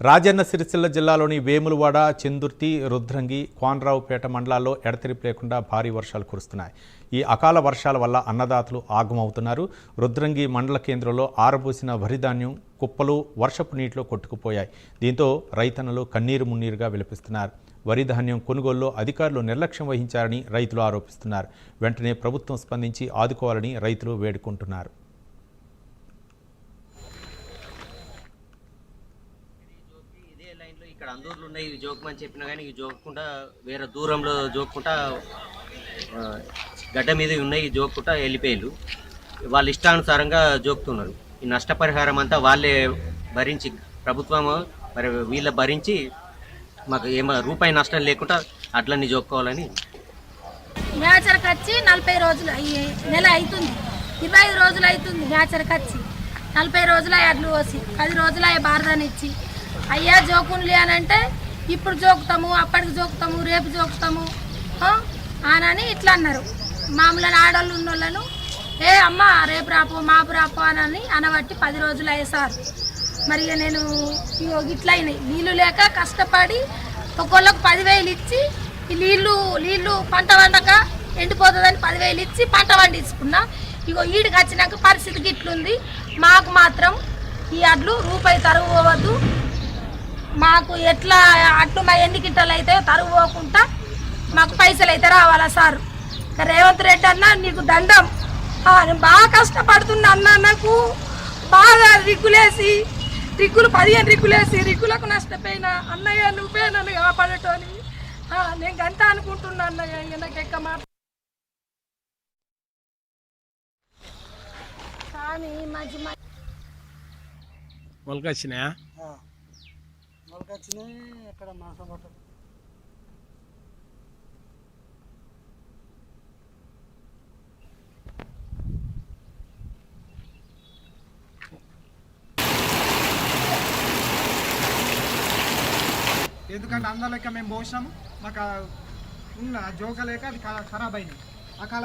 రాజన్న సిరిసిల్ల జిల్లాలోని వేములవాడ చందుర్తి రుద్రంగి కోనరావుపేట మండలాల్లో ఎడతెరిపి లేకుండా భారీ వర్షాలు కురుస్తున్నాయి. ఈ అకాల వర్షాల వల్ల అన్నదాతలు ఆగమవుతున్నారు. రుద్రంగి మండల కేంద్రంలో ఆరబోసిన వరిధాన్యం కుప్పలు వర్షపు నీటిలో కొట్టుకుపోయాయి. దీంతో రైతన్నలు కన్నీరు మున్నీరుగా విలపిస్తున్నారు. వరిధాన్యం కొనుగోలులో అధికారులు నిర్లక్ష్యం వహించారని రైతులు ఆరోపిస్తున్నారు. వెంటనే ప్రభుత్వం స్పందించి ఆదుకోవాలని రైతులు వేడుకుంటున్నారు. ఇదే ఇక్కడ అందూర్లు ఉన్నాయి ఇవి జోకమని చెప్పినా కానీ ఇవి జోకకుండా వేరే దూరంలో జోక్కుంటా గడ్డ మీద ఉన్నాయి ఇవి జోక్కుంటా వెళ్ళిపోయారు వాళ్ళ ఇష్టానుసారంగా జోకుతున్నారు. ఈ నష్టపరిహారం అంతా వాళ్ళే భరించి ప్రభుత్వం మరి వీళ్ళ భరించి మాకు ఏమో రూపాయి నష్టం లేకుండా అట్లన్నీ జోక్కోవాలని. మ్యాచర్కి వచ్చి నలభై రోజులు అయ్యి- నెల అవుతుంది ఇరవై ఐదు రోజులు అవుతుంది మ్యాచర్కి వచ్చి నలభై రోజులు అడ్లు పోసి పది రోజులు అయ్యి ఇచ్చి అయ్యా జోకున్లే అని అంటే ఇప్పుడు జోకుతాము అప్పటికి జోకుతాము రేపు జోకుతాము అనని ఇట్లా అన్నారు. మామూలు ఆడవాళ్ళు ఉన్న వాళ్ళను ఏ అమ్మ రేపు రాపో మాపు రాపో అని అనబట్టి పది రోజులు అయ్యేసారు. మరి నేను ఇగో ఇట్లా అయినాయి. నీళ్ళు లేక కష్టపడి ఒక్కొక్కళ్ళకు పదివేలు ఇచ్చి ఈ నీళ్ళు నీళ్ళు పంట వండక ఎండిపోతుందని పదివేలు ఇచ్చి పంట పండించుకున్నా. ఇగో ఈడికి వచ్చినాక పరిస్థితికి గిట్లుంది మాకు మాత్రం ఈ అడ్లు రూపాయి తరుగు పోవద్దు. మాకు ఎట్లా అట్లు మా ఎన్ని గిట్టలు అయితే తరుగు పోకుండా మాకు పైసలు అయితే రావాలా సార్. రేవంత్ రెడ్డి అన్న నీకు దండం. ఆ, నేను బాగా కష్టపడుతున్నా అన్న నాకు బాగా రిగ్గులేసి రిగ్గులు పదిహేను రిగ్గులేసి రిగ్గులకు నష్టపోయిన అన్నయ్య నువ్వే నన్ను కాపాడటోని. ఆ, నేను గంట అనుకుంటున్నా అన్నయ్య ఇక నాకు ఎక్క మాట. కానీ మంచి మంచి మొలక వచ్చినాయా ఎక్కడ మాసం పట్ట ఎందుకంటే అందరిక మేము పోసినాము. మాకు ఉన్న జోక లేక అది ఖరాబ్ అయింది